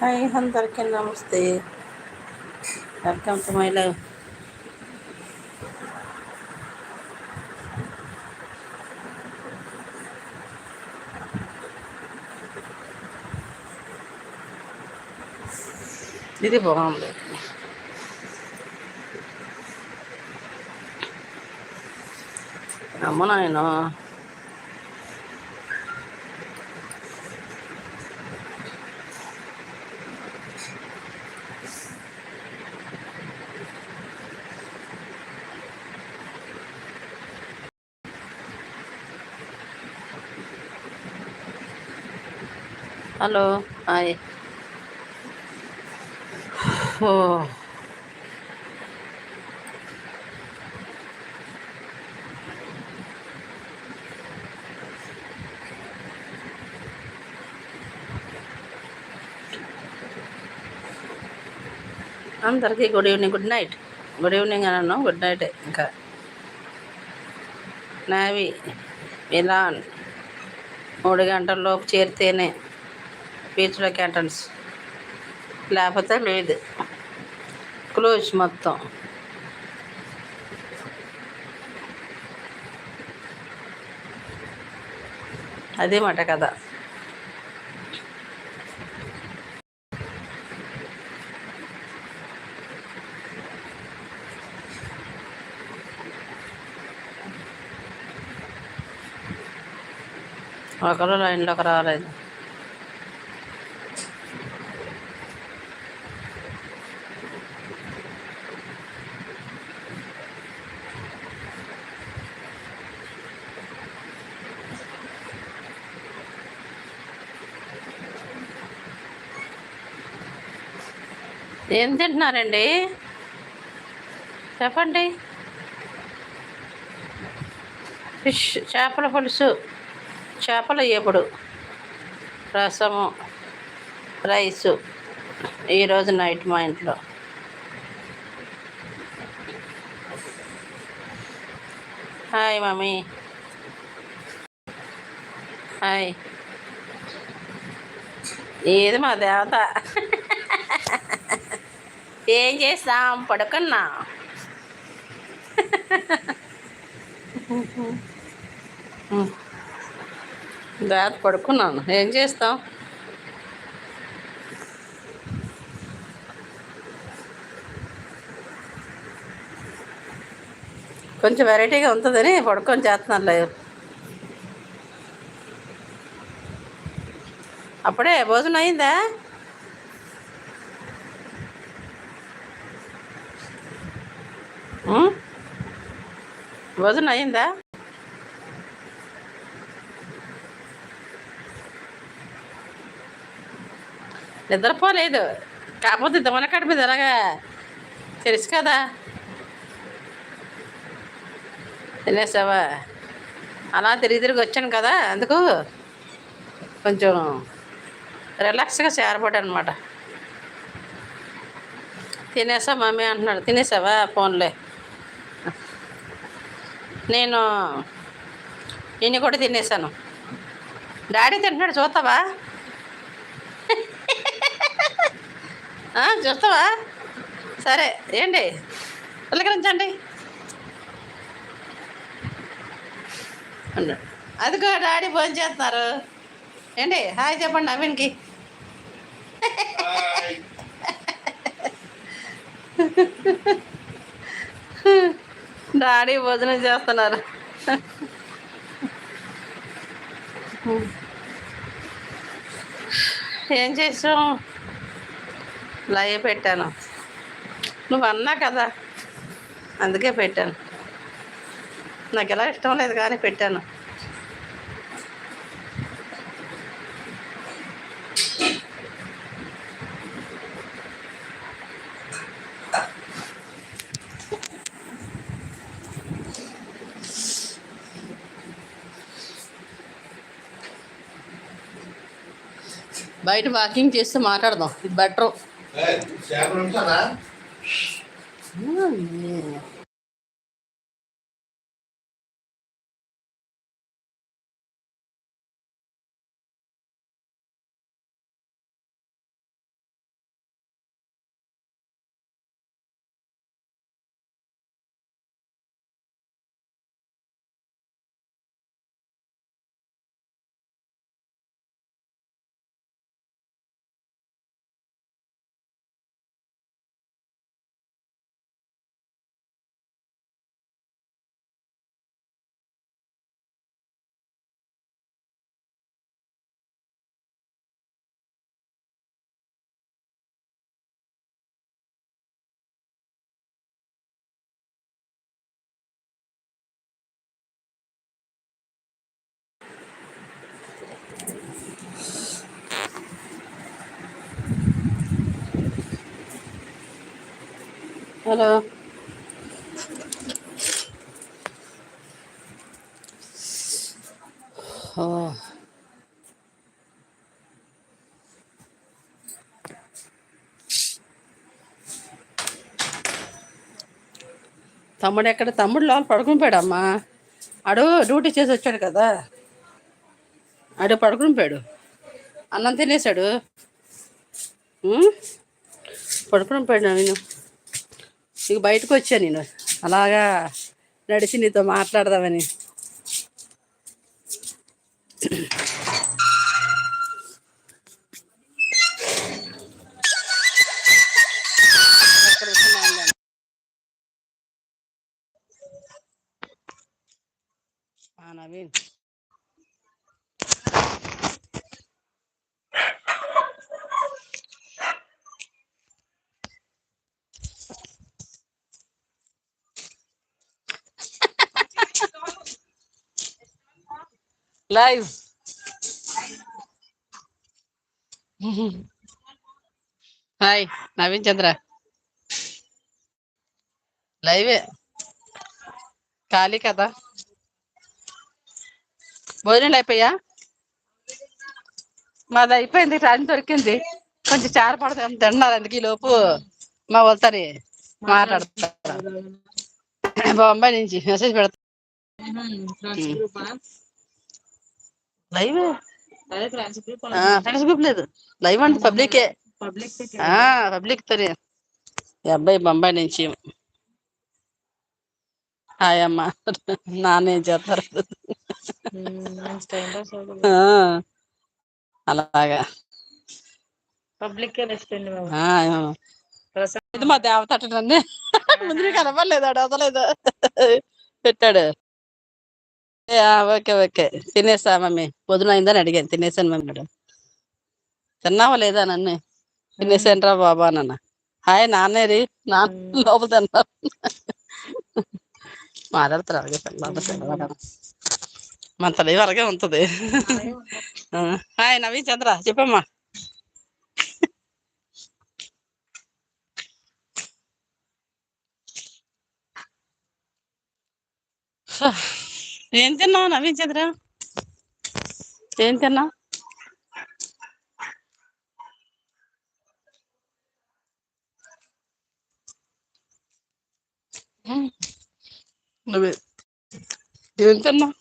Hi అందరికీ నమస్తే welcome to my live ఇది బాగుంది అమ్మ నాయన హలో హాయ్. ఓ. అందరికీ good evening good night. Good evening అని గుడ్ నైట్ ఇంకా. నావి ఇలా మూడు గంటల్లోపు చేరితేనే బీచ్లో క్యాంటన్స్. లేకపోతే లేదు. క్లోజ్ మొత్తం. అదే మాట కదా ఒకరు లైన్లోకి రాలేదు. ఏం తింటున్నారండి? చెప్పండి. ఫిష్ చేపల పులుసు చేపల ఏపుడు రసము రైసు ఈరోజు నైట్ మా ఇంట్లో. Hi mummy. హాయ్. ఏది మా దేవత? ఏం చేస్తాం? పడుకున్నా. దాత పడుకున్నాను. ఏం చేస్తాం? కొంచెం వెరైటీగా ఉంటుందని పడుకొని చేస్తున్నాను లేదు అప్పుడే భోజనం అయిందా? భోజనం అయిందా? నిద్రపోలేదు. కాకపోతే దమనకాడి మీద ఎలాగా? తెలుసు కదా. తినేసావా? అలా తిరిగి తిరిగి వచ్చాను కదా అందుకు కొంచెం రిలాక్స్గా చేరబడ్డా అనమాట తినేసా మమ్మీ అంటున్నాడు. తినేసావా ఫోన్లే? నేను నేను కూడా తినేసాను. డాడీ తింటున్నాడు చూస్తావా? చూస్తావా? సరే ఏంటి? పలకరించండి. అదిగో డాడీ భోజనం చేస్తున్నారు. ఏంటి? హాయ్ చెప్పండి నవీన్కి. డాడీ భోజనం చేస్తున్నారు. ఏం చేసావు? లయ పెట్టాను. నువ్వు అన్నా కదా? అందుకే పెట్టాను. నాకు ఎలా ఇష్టం లేదు కానీ పెట్టాను. బయట వాకింగ్ చేస్తే మాట్లాడదాం. ఇది బెటర్. హలో. తమ్ముడు ఎక్కడ? తమ్ముడు లోపల పడుకుని పోయాడు అమ్మా ఆడు డ్యూటీ చేసి వచ్చాడు కదా. ఆడు పడుకుని పోయాడు అన్నం తినేసాడు ఉం? పడుకుని పోయాడు నేను ఇక బయటకు వచ్చా నేను. అలాగా నడిచి నీతో మాట్లాడదామని. లైవ్ హాయ్ నవీన్ చంద్ర లైవే ఖాళీ కదా? భోజనాలు అయిపోయా? మాది అయిపోయింది టైం దొరికింది. కొంచెం చార పడతాం తిన్నారు అందుకే ఈ లోపు మా వెళ్తారు మాట్లాడతారు బొంబాయి నుంచి మెసేజ్ పెడతా లైవ్ ఫ్రెండ్స్ గ్రూప్ లేదు. లైవ్ అంటే పబ్లికే పబ్లిక్ తోనే. ఈ అబ్బాయి బొంబాయి నుంచి. హాయ్ అమ్మ. నాన్నేం చేస్తారు? అలాగా. పబ్లిక్ ఇది మా దేవత అటండి ముందు నీకు కనపడలేదు అడు వదలేదు పెట్టాడు. Okay okay. తినేసా మమ్మీ. పొద్దున అయిందని అడిగాను. తినేసాను మమ్మీ అన్నాడు. తిన్నావా లేదా నన్ను? తినేసాను రా బాబా నాన్న హాయ్ నాన్నేరి నాన్న లోపల తిన్నా మాట్లాడతారు? అలాగే పిల్లలు మన తల్లి వరకే ఉంటుంది. హాయ్ నవీన్ చంద్ర. చెప్పమ్మా. ఏం తిన్నావు నవీన్ చంద్ర? ఏం తిన్నావు? నువ్వే. ఏం తిన్నావు?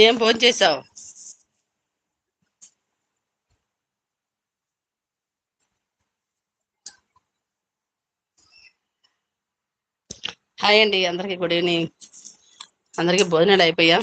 ఏం ఫోన్ చేసావు హాయ్ అండి అందరికి గుడ్ ఈవినింగ్. అందరికి భోజనాలు అయిపోయా?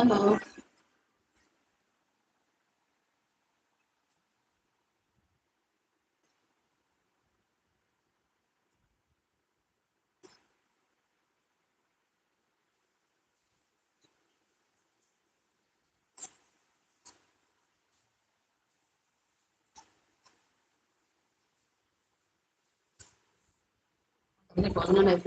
Hello. Ini bukan ada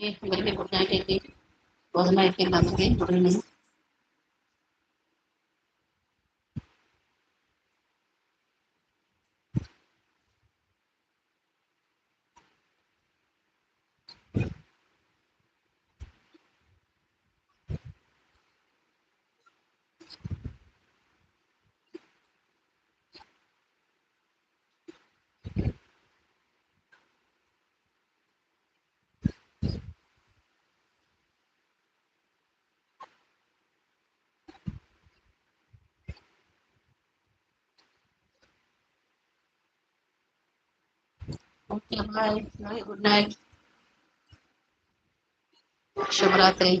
um, hello అన్ని భోజనాలు అయిపోయా అందరికీ గుడ్ నైట్ అండి భోజనం అయిపోయింది అందరికీ good evening okay bye good night శుభరాత్రి